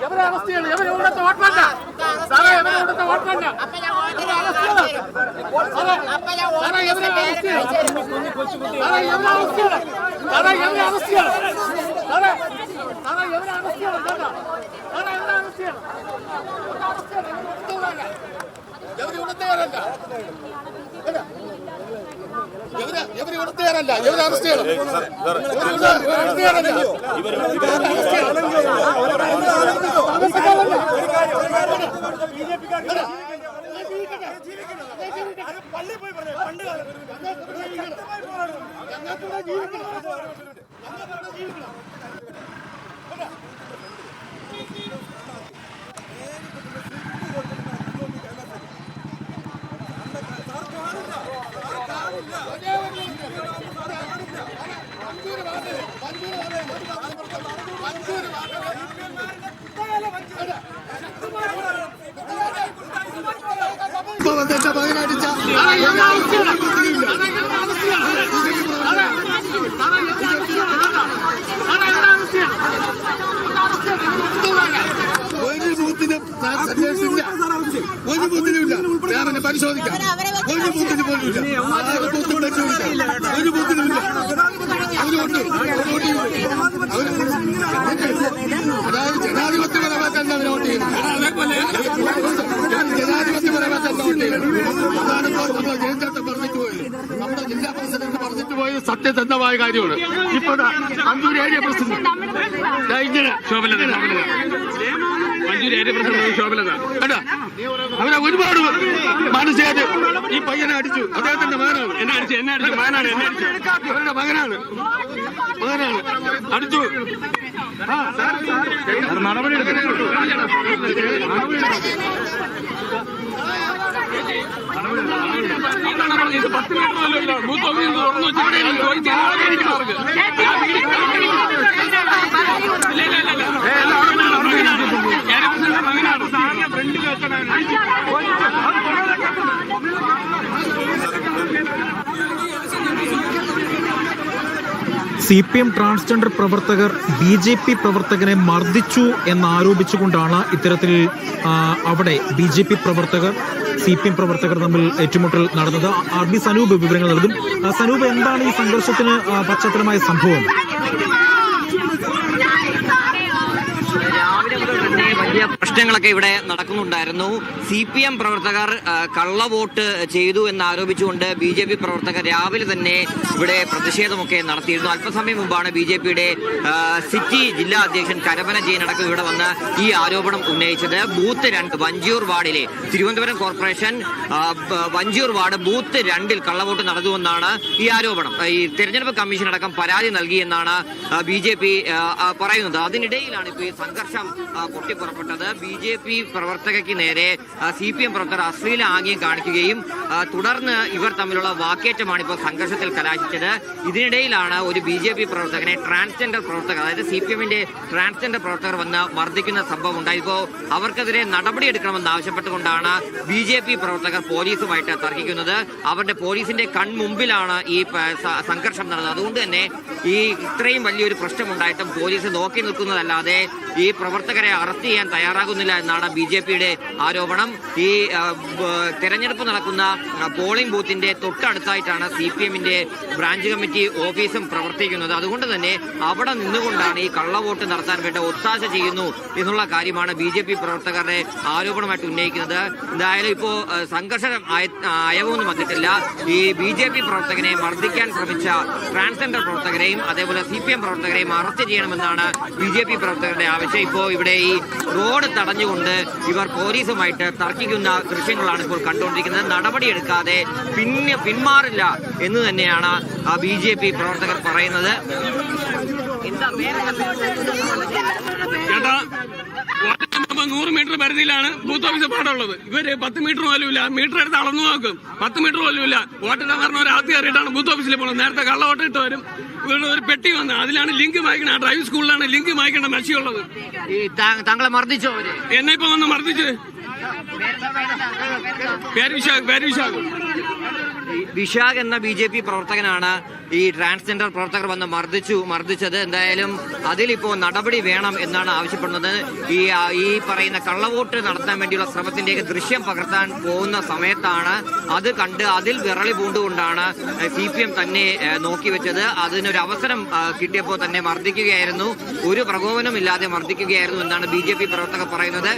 എവര് arrest ചെയ്യണം എവര് കൊടുത്ത വോട്ടല്ല സാറേ എവരെ വോട്ട് വോട്ടല്ല സാറേ എവരെ അറസ്റ്റ് ചെയ്യണം സാറേ എവരെ അറസ്റ്റ് ചെയ്യണം സാറേ എവരെ അറസ്റ്റ് ചെയ്യണം സാറേ സാറേ എവരെ അറസ്റ്റ് ചെയ്യണം സാറേ എവരെ അറസ്റ്റ് ചെയ്യണം എവര് കൊടുത്തവരല്ല എവര് എവര് കൊടുത്തവരല്ല എവര് അറസ്റ്റ് ചെയ്യണം പള്ളി പോയി പറഞ്ഞു പണ്ട് കാലത്ത് ശക്തമായി പോരാടുന്നു ഒരു ബൂത്തിനും ഒരു ബൂത്തിനുമില്ല ഞാൻ എന്നെ പരിശോധിക്കാം ഒരു ബൂത്തിന് പോലും ഇല്ല ആ ബൂത്ത് പരിശോധിക്കാം ഒരു ബൂത്തിനുമില്ല അവരുണ്ട് അവരുണ്ട് അതായത് ജനാധിപത്യപരമായിട്ടല്ല അവരെ വോട്ട് ചെയ്യുന്നത് ജനാധിപത്യപരമായിട്ടല്ല വോട്ട് നമ്മുടെ ജില്ലാ പ്രസിഡന്റ് പറഞ്ഞിട്ട് പോയത് സത്യസന്ധമായ കാര്യമാണ് ഇപ്പൊ അഞ്ചൂർ ഏരിയ പ്രസിഡന്റ്? അവനെ ഒരുപാട് മനസ്സിലായിട്ട് ഈ പയ്യനെ അടിച്ചു അദ്ദേഹത്തിന്റെ മകനാണ് എന്നെ അടിച്ചു എന്നെ അടിച്ചു മകനാണ് എന്നെ അടിച്ചു അവരുടെ മകനാണ് മകനാണ് അടിച്ചു നടപടി. നടപടി ഇത് പത്ത് മീറ്റർ അല്ലല്ലോ ബൂത്ത് ഓഫീസ് തുറന്നു വെച്ചിട്ട് ചോദിച്ചു മാർക്ക് ഇല്ല ഇല്ല ഇല്ല ഇല്ല മകനാണ് മകനാണ് ഏരിയ പ്രസിഡന്റ് മകനാണ് സാറിന്റെ ഫ്രണ്ടിൽ വെച്ചതാണ് സി പി എം ട്രാൻസ്ജെൻഡർ പ്രവർത്തകർ ബി ജെ പി പ്രവർത്തകനെ മർദ്ദിച്ചു എന്നാരോപിച്ചുകൊണ്ടാണ് ഇത്തരത്തിൽ അവിടെ ബി ജെ പി പ്രവർത്തകർ സി പി എം പ്രവർത്തകർ തമ്മിൽ ഏറ്റുമുട്ടൽ നടന്നത്. ആർ ബി സനൂപ് വിവരങ്ങൾ നൽകും. സനൂപ് എന്താണ് ഈ സംഘർഷത്തിന് പശ്ചാത്തലമായ സംഭവം രാവിലെ മുതൽ തന്നെ വലിയ പ്രശ്നങ്ങളൊക്കെ ഇവിടെ നടക്കുന്നുണ്ടായിരുന്നു. സി പി എം പ്രവർത്തകർ കള്ള വോട്ട് ചെയ്തു എന്നാരോപിച്ചുകൊണ്ട് ബി ജെ പി പ്രവർത്തകർ രാവിലെ തന്നെ ഇവിടെ പ്രതിഷേധമൊക്കെ നടത്തിയിരുന്നു. അല്പസമയം മുമ്പാണ് ബി ജെ പിയുടെ സിറ്റി ജില്ലാ അധ്യക്ഷൻ കരമന ജയനടക്കം ഇവിടെ വന്ന് ഈ ആരോപണം ഉന്നയിച്ചത്. ബൂത്ത് രണ്ട് വഞ്ചിയൂർ വാർഡിലെ Thiruvananthapuram corporation Vanchiyoor ward booth രണ്ടിൽ കള്ളവോട്ട് നടന്നുവെന്നാണ് ഈ ആരോപണം. ഈ തെരഞ്ഞെടുപ്പ് കമ്മീഷൻ അടക്കം പരാതി നൽകിയെന്നാണ് ബി ജെ പി പറയുന്നത്. അതിനിടയിലാണ് ഇപ്പോൾ ഈ സംഘർഷം ആ, പൊട്ടിപ്പുറപ്പെട്ടത് ബി ജെ പി പ്രവർത്തകയ്ക്ക് നേരെ സി പി എം പ്രവർത്തകർ അശ്ലീല ആംഗ്യം കാണിക്കുകയും തുടർന്ന് ഇവർ തമ്മിലുള്ള വാക്കേറ്റമാണ് ഇപ്പോൾ സംഘർഷത്തിൽ കലാശിച്ചത്. ഇതിനിടയിലാണ് ഒരു ബി ജെ പി പ്രവർത്തകനെ ട്രാൻസ്ജെൻഡർ പ്രവർത്തകർ അതായത് സി പി എമ്മിന്റെ ട്രാൻസ്ജെൻഡർ പ്രവർത്തകർ വന്ന് മർദ്ദിക്കുന്ന സംഭവം ഉണ്ടായപ്പോൾ അവർക്കെതിരെ നടപടിയെടുക്കണമെന്ന് ആവശ്യപ്പെട്ടുകൊണ്ടാണ് ബി ജെ പി പ്രവർത്തകർ പോലീസുമായിട്ട് തർക്കിക്കുന്നത്. അവരുടെ പോലീസിന്റെ കൺമുമ്പിലാണ് ഈ സംഘർഷം നടന്നത്. അതുകൊണ്ട് തന്നെ ഈ ഇത്രയും വലിയൊരു പ്രശ്നമുണ്ടായിട്ടും പോലീസ് നോക്കി നിൽക്കുന്നതല്ലാതെ ഈ പ്രവർത്തകരെ അറസ്റ്റ് ചെയ്യാൻ തയ്യാറാകുന്നില്ല എന്നാണ് ബി ജെ പിയുടെ ആരോപണം. ഈ തെരഞ്ഞെടുപ്പ് നടക്കുന്ന പോളിംഗ് ബൂത്തിന്റെ തൊട്ടടുത്തായിട്ടാണ് സി പി എമ്മിന്റെ ബ്രാഞ്ച് കമ്മിറ്റി ഓഫീസും പ്രവർത്തിക്കുന്നത്. അതുകൊണ്ട് തന്നെ അവിടെ നിന്നുകൊണ്ടാണ് ഈ കള്ളവോട്ട് നടത്താൻ വേണ്ട ഒത്താശ ചെയ്യുന്നു എന്നുള്ള കാര്യമാണ് ബി ജെ പി പ്രവർത്തകരുടെ ആരോപണമായിട്ട് ഉന്നയിക്കുന്നത്. എന്തായാലും ഇപ്പോ ആ, സംഘർഷം അയ- അയവൊന്നും വന്നിട്ടില്ല. ഈ ബി ജെ പി പ്രവർത്തകനെ മർദ്ദിക്കാൻ ശ്രമിച്ച ട്രാൻസ്ജെൻഡർ പ്രവർത്തകരെയും അതേപോലെ സി പി എം പ്രവർത്തകരെയും അറസ്റ്റ് ചെയ്യണമെന്നാണ് ബി ജെ പി പ്രവർത്തകരുടെ ആവശ്യം. ഇപ്പോൾ ഇവിടെ ഈ റോഡ് തടഞ്ഞുകൊണ്ട് ഇവർ പോലീസുമായിട്ട് തർക്കിക്കുന്ന ദൃശ്യങ്ങളാണ് ഇപ്പോൾ കണ്ടുകൊണ്ടിരിക്കുന്നത്. നടപടിയെടുക്കാതെ പിന്നെ പിന്മാറില്ല എന്ന് തന്നെയാണ് ബി ജെ പി പ്രവർത്തകർ പറയുന്നത്. എന്താ നൂറ് മീറ്റർ പരിധിയിലാണ് ബൂത്ത് ഓഫീസ് പാടുള്ളത്. ഇവർ പത്ത് മീറ്റർ പോലും ഇല്ല. മീറ്റർ എടുത്ത് അളന്നു നോക്കും. പത്ത് മീറ്റർ പോലും ഇല്ല. വോട്ടിടാൻ പറഞ്ഞ ഒരു ആദ്യം കയറിയിട്ടാണ് ബൂത്ത് ഓഫീസിൽ പോകുന്നത്. നേരത്തെ കള്ള വോട്ട് ഇട്ട് വരും. ഇവിടെ ഒരു പെട്ടി വന്ന് അതിലാണ് ലിങ്ക് വായിക്കണം ആ ഡ്രൈവിംഗ് സ്കൂളിലാണ് ലിങ്ക് വായിക്കേണ്ട മഷിയുള്ളത് ഈ തങ്ങളെ താങ്കളെ മർദ്ദിച്ചോ എന്നെ ഇപ്പൊ വന്ന് മർദ്ദിച്ച്? പേര് വിശാഖ് പേര് വിശാഖ്. വിശാഖ് എന്ന ബി ജെ പി പ്രവർത്തകനാണ് ഈ ട്രാൻസ്ജെൻഡർ പ്രവർത്തകർ വന്ന് മർദ്ദിച്ചു മർദ്ദിച്ചത്. എന്തായാലും അതിലിപ്പോ നടപടി വേണം എന്നാണ് ആവശ്യപ്പെടുന്നത്. ഈ ഈ പറയുന്ന കള്ളവോട്ട് നടത്താൻ വേണ്ടിയുള്ള ശ്രമത്തിന്റെയൊക്കെ ദൃശ്യം പകർത്താൻ പോകുന്ന സമയത്താണ് അത് കണ്ട് അതിൽ വിറളി പൂണ്ടുകൊണ്ടാണ് സി പി എം തന്നെ ഏ, നോക്കിവെച്ചത്. അതിനൊരു അവസരം കിട്ടിയപ്പോൾ തന്നെ മർദ്ദിക്കുകയായിരുന്നു. ഒരു പ്രകോപനമില്ലാതെ മർദ്ദിക്കുകയായിരുന്നു എന്നാണ് ബി ജെ പി പ്രവർത്തകർ പറയുന്നത്.